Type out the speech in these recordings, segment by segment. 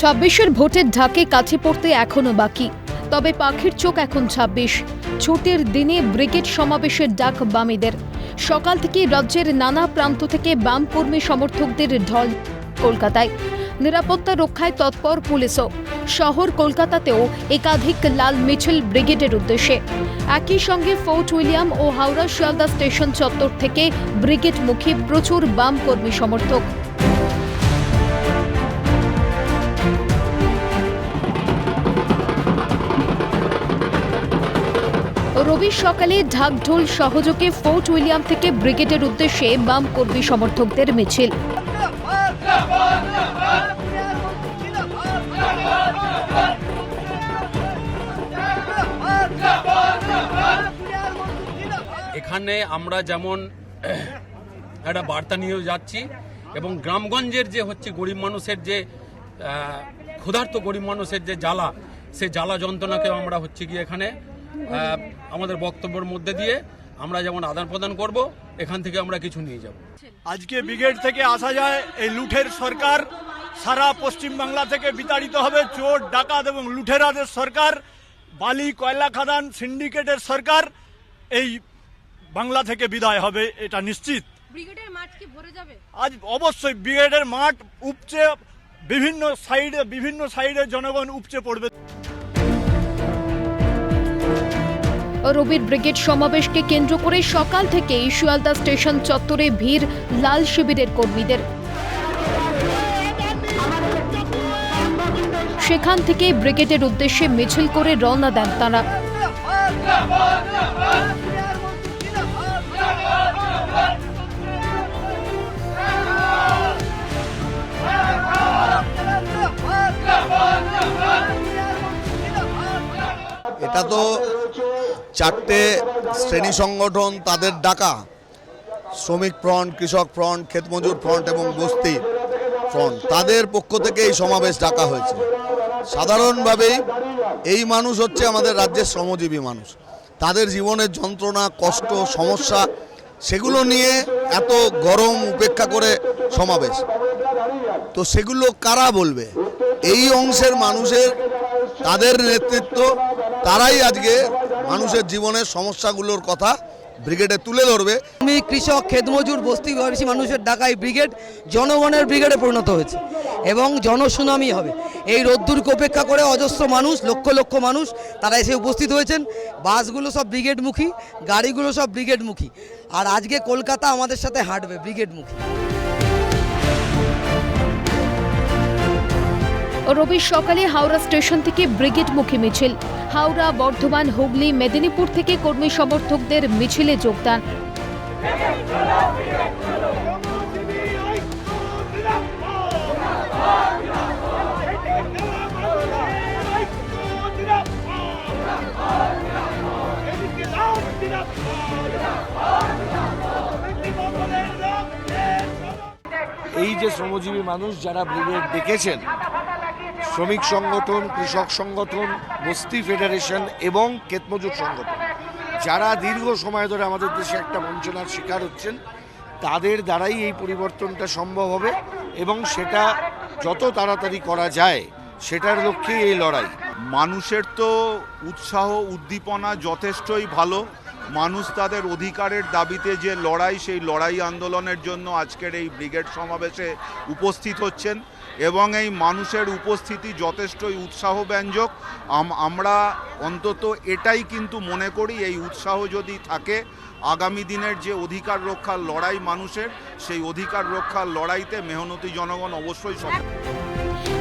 ছাব্বিশের ভোটের ঢাকে কাছে পড়তে এখনও বাকি। তবে পাখির চোখ এখন ছাব্বিশ। ছুটির দিনে ব্রিগেড সমাবেশের ডাক বামেদের। সকাল থেকে রাজ্যের নানা প্রান্ত থেকে বাম কর্মী সমর্থকদের ঢল কলকাতায়। নিরাপত্তা রক্ষায় তৎপর পুলিশও। শহর কলকাতাতেও একাধিক লাল মিছিল ব্রিগেডের উদ্দেশ্যে। একই সঙ্গে ফোর্ট উইলিয়াম ও হাওড়া শিয়ালদা স্টেশন চত্বর থেকে ব্রিগেডমুখী প্রচুর বাম কর্মী সমর্থক। রবি সকালে ঢাকঢোল সহযোগে ফোর্ট উইলিয়াম থেকে ব্রিগেডের উদ্দেশ্যে বাম কর্মী সমর্থকদের মিছিল। এখানে আমরা যেমন একটা বার্তা নিয়ে যাচ্ছি এবং গ্রামগঞ্জের যে হচ্ছে গরিব মানুষের যে ক্ষুধার্ত গরিব মানুষের যে জ্বালা, সে জ্বালা যন্ত্রণাকেও আমরা হচ্ছে গিয়ে এখানে আমাদের বক্তব্যের মধ্যে দিয়ে আমরা যেমন আদান প্রদান করব এখান থেকে আমরা কিছু নিয়ে যাব। আজকে ব্রিগেড থেকে আসা যায় এই লুঠের সরকার। সারা পশ্চিম বাংলা থেকে বিতাড়িত হবে চোর ডাকাত এবং লুঠেরাদের সরকার বালি কয়লা খাদান সিন্ডিকেটের সরকার। এই বাংলা থেকে বিদায় হবে এটা নিশ্চিত। ব্রিগেডের মাঠ কি ভরে যাবে? আজ অবশ্যই ব্রিগেডের মাঠ উপচে বিভিন্ন সাইডে বিভিন্ন সাইডে জনগণ উপচে পড়বে। রবির ব্রিগেড সমাবেশকে কেন্দ্র করে সকাল থেকেই শিয়ালদা স্টেশন চত্বরে ভিড়, লাল শিবিরের কর্মীদের। সেখান থেকে ব্রিগেডের উদ্দেশ্যে মিছিল করে রওনা দেন তারা। এটা তো চারটে শ্রেণি সংগঠন তাদের ডাকা। শ্রমিক ফ্রন্ট, কৃষক ফ্রন্ট ক্ষেতমজুর ফ্রন্ট এবং বস্তি ফ্রন্ট। তাদের পক্ষ থেকে এই সমাবেশ ডাকা হয়েছে। সাধারণভাবেই এই মানুষ হচ্ছে আমাদের রাজ্যের শ্রমজীবী মানুষ। তাদের জীবনের যন্ত্রণা, কষ্ট, সমস্যা, সেগুলো নিয়ে এত গরম উপেক্ষা করে সমাবেশ। তো সেগুলো কারা বলবে? এই অংশের মানুষের, তাদের নেতৃত্ব, তারাই আজকে মানুষের জীবনের সমস্যাগুলোর কথা ব্রিগেডে তুলে ধরবে। আমি কৃষক খেতমজুর বস্তি বাসী মানুষের ডাকায় ব্রিগেড জনগণের ব্রিগেডে পরিণত হয়েছে এবং জনসুনামি হবে। এই রোদ্দুরকে উপেক্ষা করে অজস্র মানুষ লক্ষ লক্ষ মানুষ তারা এসে উপস্থিত হয়েছেন। বাসগুলো সব ব্রিগেডমুখী গাড়িগুলো সব ব্রিগেডমুখী। আর আজকে কলকাতা আমাদের সাথে হাঁটবে ব্রিগেডমুখী। রবি সকালে হাওড়া স্টেশন থেকে ব্রিগেড ব্রিগেডমুখী মিছিল। হাওড়া, বর্ধমান, হুগলি, মেদিনীপুর থেকে কর্মী সমর্থকদের মিছিলে যোগদান। এই যে শ্রমজীবী মানুষ যারা ব্রিগেড ডেকেছেন শ্রমিক সংগঠন, কৃষক সংগঠন, বস্তি ফেডারেশন এবং ক্ষেতমজুর সংগঠন। যারা দীর্ঘ সময় ধরে আমাদের দেশে একটা বঞ্চনার শিকার হচ্ছেন, তাদের দ্বারাই এই পরিবর্তনটা সম্ভব হবে এবং সেটা যত তাড়াতাড়ি করা যায়, সেটার লক্ষ্যেই এই লড়াই। মানুষের তো উৎসাহ, উদ্দীপনা যথেষ্টই ভালো। মানুষ তাদের অধিকারের দাবিতে যে লড়াই, সেই লড়াই আন্দোলনের জন্য আজকের এই ব্রিগেড সমাবেশে উপস্থিত হচ্ছেন এবং এই মানুষের উপস্থিতি যথেষ্টই উৎসাহব্যঞ্জক। আম- আমরা অন্তত এটাই কিন্তু মনে করি, এই উৎসাহ যদি থাকে, আগামী দিনের যে অধিকার রক্ষার লড়াই মানুষের, সেই অধিকার রক্ষার লড়াইতে মেহনতি জনগণ অবশ্যই সফল।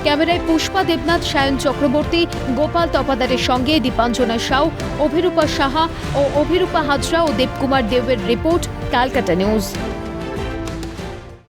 ক্যামেরায় পুষ্পা দেবনাথ, সায়ন চক্রবর্তী, গোপাল তপাদারের সঙ্গে দীপাঞ্জনা সাউ, অভিরূপা সাহা ও অভিরূপা হাজরা ও দেবকুমার দেবের রিপোর্ট, ক্যালকাটা নিউজ।